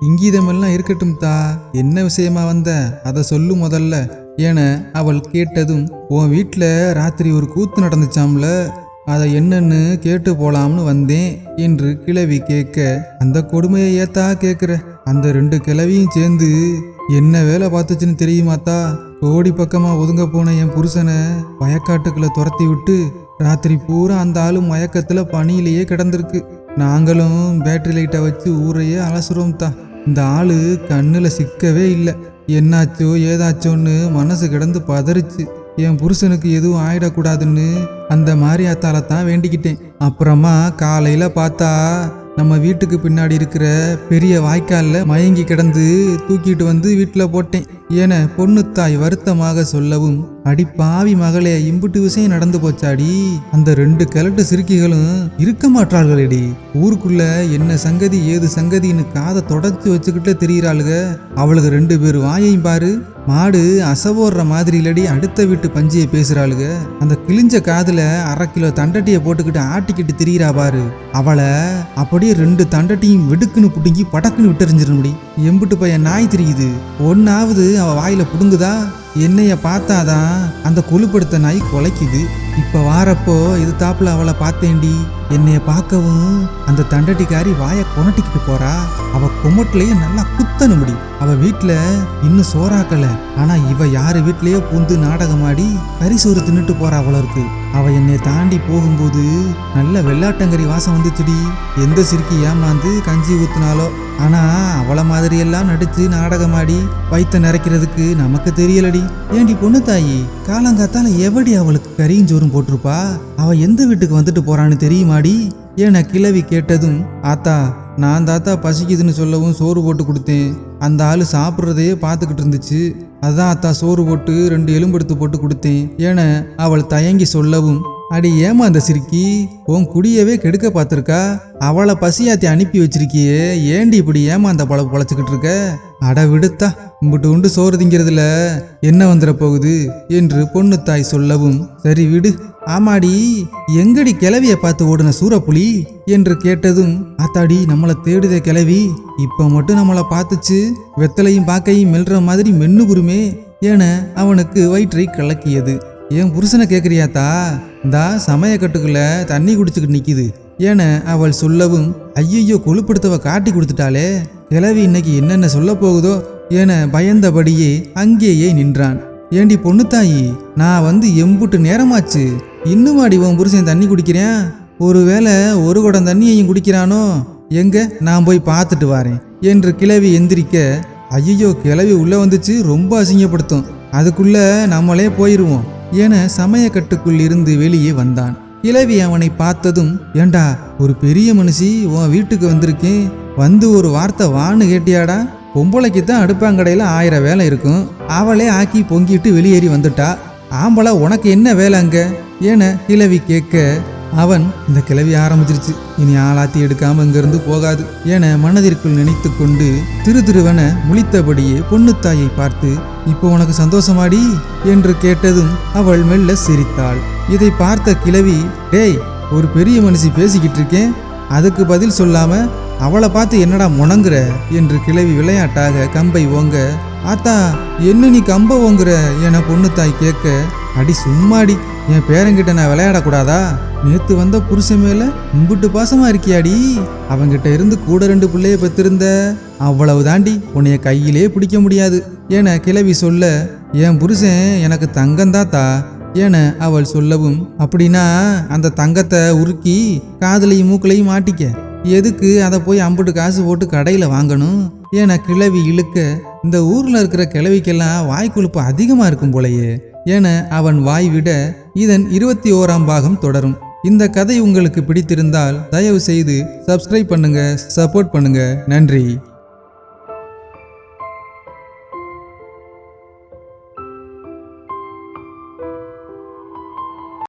இங்கீதமெல்லாம் இருக்கட்டும் தா. என்ன விஷயமா வந்த? அதை சொல்லு முதல்ல. என அவள் கேட்டதும் உன் வீட்டில் ராத்திரி ஒரு கூத்து நடந்துச்சாம்ல? அதை என்னன்னு கேட்டு போலாம்னு வந்தேன் என்று கிழவி கேட்க அந்த கொடுமையை ஏத்தா கேட்குற அந்த ரெண்டு கிழவியும் சேர்ந்து என்ன வேலை பார்த்துச்சுன்னு தெரியுமாத்தா கோடி பக்கமாக ஒதுங்க போன என் புருஷனை வயக்காட்டுக்குள்ள துரத்தி விட்டு ராத்திரி பூரா அந்த ஆளும் மயக்கத்தில் பனியிலேயே கிடந்திருக்கு. நாங்களும் பேட்டரி லைட்டை வச்சு ஊரையே அலசுறோம் தான் இந்த ஆள் கண்ணில் சிக்கவே இல்லை. என்னாச்சோ ஏதாச்சோன்னு மனசு கிடந்து பதறிச்சு. என் புருஷனுக்கு எதுவும் ஆயிடக்கூடாதுன்னு அந்த மாதிரி அத்தால தான் வேண்டிக்கிட்டேன். அப்புறமா காலையில் பார்த்தா நம்ம வீட்டுக்கு பின்னாடி இருக்கிற பெரிய வாய்க்காலில் மயங்கி கிடந்து தூக்கிட்டு வந்து வீட்டில் போட்டேன். என பொண்ணு தாய் வருத்தமாக சொல்லவும் அடி பாவி மகளே இம்புட்டு விஷயம் நடந்து போச்சாடி. அந்த ரெண்டு கிழட்டு சிறுக்கிகளும் இருக்க மாட்டார்களேடி. ஊருக்குள்ள என்ன சங்கதி ஏது சங்கதின்னு காதை தொடச்சு வச்சுக்கிட்டே தெரிகிறாளுக அவளுக்கு ரெண்டு பேர் வாயையும் பாரு. மாடு அசவோடுற மாதிரி இல்லடி அடுத்த வீட்டு பஞ்சியை பேசுறாளுக. அந்த கிழிஞ்ச காதுல அரை கிலோ தண்டட்டியை போட்டுக்கிட்டு ஆட்டிக்கிட்டு திரியிறா பாரு. அவளை அப்படியே ரெண்டு தண்டட்டியும் வெடுக்குன்னு புடுங்கி படக்குன்னு விட்டெறிஞ்சிருமுடி. எம்புட்டு பையன் நாய் தெரியுது. ஒன்னாவது அவள் வாயில் பிடுங்குதா? என்னைய பார்த்தாதான் அந்த கொழுப்படுத்த நாய் குலைக்குது. இப்போ வாரப்போ இது தாப்புல அவளை பார்த்தேன்டி? என்னைய பார்க்கவும் அந்த தண்டடிக்காரி வாயை கொனட்டிக்கிட்டு போறா. அவ குமட்டிலேயே நல்லா குத்தனு முடி. அவ வீட்டுல இன்னும் சோறாக்கல. ஆனா இவ யாரு வீட்லயே பூந்து நாடகமாடி கறி சோறு தின்னுட்டு போறா அவளருக்கு அவ என்னை தாண்டி போகும்போது நல்ல வெள்ளாட்டங்கரி வாசம் வந்துச்சுடி. எந்த சிறுக்கி ஏமாந்து கஞ்சி ஊத்துனாலோ ஆனா அவளை மாதிரி எல்லாம் நடிச்சு நாடகமாடி வயித்த நிறைக்கிறதுக்கு நமக்கு தெரியலடி. ஏண்டி பொண்ணு தாயி காலங்காத்தால எவடி அவளுக்கு கறியும் சோறும் போட்டிருப்பா? அவ எந்த வீட்டுக்கு வந்துட்டு போறான்னு முன்னாடி என கிழவி கேட்டதும் ஆத்தா நான் தாத்தா பசிக்குதுன்னு சொல்லவும் சோறு போட்டு கொடுத்தேன். அந்த ஆள் சாப்பிட்றதையே பார்த்துக்கிட்டு இருந்துச்சு. அதான் அத்தா சோறு போட்டு ரெண்டு எலும்பெடுத்து போட்டு கொடுத்தேன் என அவள் தயங்கி சொல்லவும் அடி ஏமா அந்த சிரிக்கி உன் குடியவே கெடுக்க பார்த்துருக்கா? அவளை பசியாத்தி அனுப்பி வச்சிருக்கியே ஏண்டி இப்படி ஏமாந்த பழப்பு பொழைச்சிக்கிட்டு இருக்க அட விடுத்தா இம்புட்டு உண்டு சோறு திங்கிறதுல என்ன வந்துட போகுது? என்று பொண்ணு தாய் சொல்லவும் சரி விடு. ஆமாடி எங்கடி கிளவிய பார்த்து ஓடுன சூரப்புலி? என்று கேட்டதும் ஆத்தாடி நம்மளை தேடுதே கிளவி இப்போ மட்டும் நம்மளை பார்த்துச்சு வெத்தலையும் பாக்கையும் மெல்ற மாதிரி மென்னுகுருமே என அவனுக்கு வயிற்றை கலக்கியது. என் புருஷனை கேட்குறியாத்தா இந்தா சமயக்கட்டுக்குள்ள தண்ணி குடிச்சுக்கிட்டு நிற்கிது என அவள் சொல்லவும் ஐயையோ கொழுப்படுத்தவ காட்டி கொடுத்துட்டாளே. கிழவி இன்னைக்கு என்னென்ன சொல்ல போகுதோ என பயந்தபடியே அங்கேயே நின்றான். ஏண்டி பொண்ணு தாயி நான் வந்து எம்புட்டு நேரமாச்சு. இன்னுமாடி உன் புருஷன் தண்ணி குடிக்கிறேன் ஒருவேளை ஒரு குடம் தண்ணியையும் குடிக்கிறானோ? எங்க நான் போய் பார்த்துட்டு வரேன் என்று கிழவி எந்திரிக்க ஐயோ கிளவி உள்ளே வந்துச்சு ரொம்ப அசிங்கப்படுத்தும். அதுக்குள்ளே நம்மளே போயிடுவோம் என சமயக்கட்டுக்குள் இருந்து வெளியே வந்தான். கிழவி அவனை பார்த்ததும் ஏண்டா ஒரு பெரிய மனுஷி உன் வீட்டுக்கு வந்திருக்கேன். வந்து ஒரு வார்த்தை வான்னு கேட்டியாடா? பொம்பளைக்கு தான் அடுப்பாங்கடையில் ஆயிரம் வேலை இருக்கும். அவளே ஆக்கி பொங்கிட்டு வெளியேறி வந்துட்டா. ஆம்பளை உனக்கு என்ன வேலை அங்கே? என கிழவி கேட்க அவன் இந்த கிளவி ஆரம்பிச்சிருச்சு. இனி ஆளாத்தி எடுக்காம இங்கிருந்து போகாது. என மனதிற்குள் நினைத்து கொண்டு திரு திருவென முழித்தபடியே பொண்ணுத்தாயை பார்த்து இப்போ உனக்கு சந்தோஷமாடி? என்று கேட்டதும் அவள் மெல்ல சிரித்தாள். இதை பார்த்த கிழவி டேய் ஒரு பெரிய மனுஷி பேசிக்கிட்டு இருக்கேன். அதுக்கு பதில் சொல்லாம அவளை பார்த்து என்னடா முணங்குற? என்று கிழவி விளையாட்டாக கம்பை ஓங்க ஆத்தா என்ன நீ கம்ப ஓங்குற? என பொண்ணுத்தாய் கேட்க அடி சும்மாடி. என் பேரங்கிட்ட நான் விளையாடக்கூடாதா? நேத்து வந்த புருஷன் மேல இம்புட்டு பாசமா இருக்கியாடி? அவங்கிட்ட இருந்து கூட ரெண்டு பிள்ளைய பெற்றிருந்த அவ்வளவு தாண்டி உன்னைய கையிலே பிடிக்க முடியாது. என கிளவி சொல்ல என் புருஷன் எனக்கு தங்கந்தாத்தா என அவள் சொல்லவும் அப்படின்னா அந்த தங்கத்தை உருக்கி காதுலையும் மூக்களையும் மாட்டிக்க. எதுக்கு அதை போய் அம்புட்டு காசு போட்டு கடையில் வாங்கணும்? என கிழவி இழுக்க இந்த ஊரில் இருக்கிற கிழவிக்கெல்லாம் வாய்க்குழுப்பு அதிகமாக இருக்கும் போலயே. என அவன் வாய் விட இதன் இருபத்தி ஓராம் பாகம் தொடரும். இந்த கதை உங்களுக்கு பிடித்திருந்தால் தயவு செய்து சப்ஸ்கிரைப் பண்ணுங்க சப்போர்ட் பண்ணுங்க. நன்றி.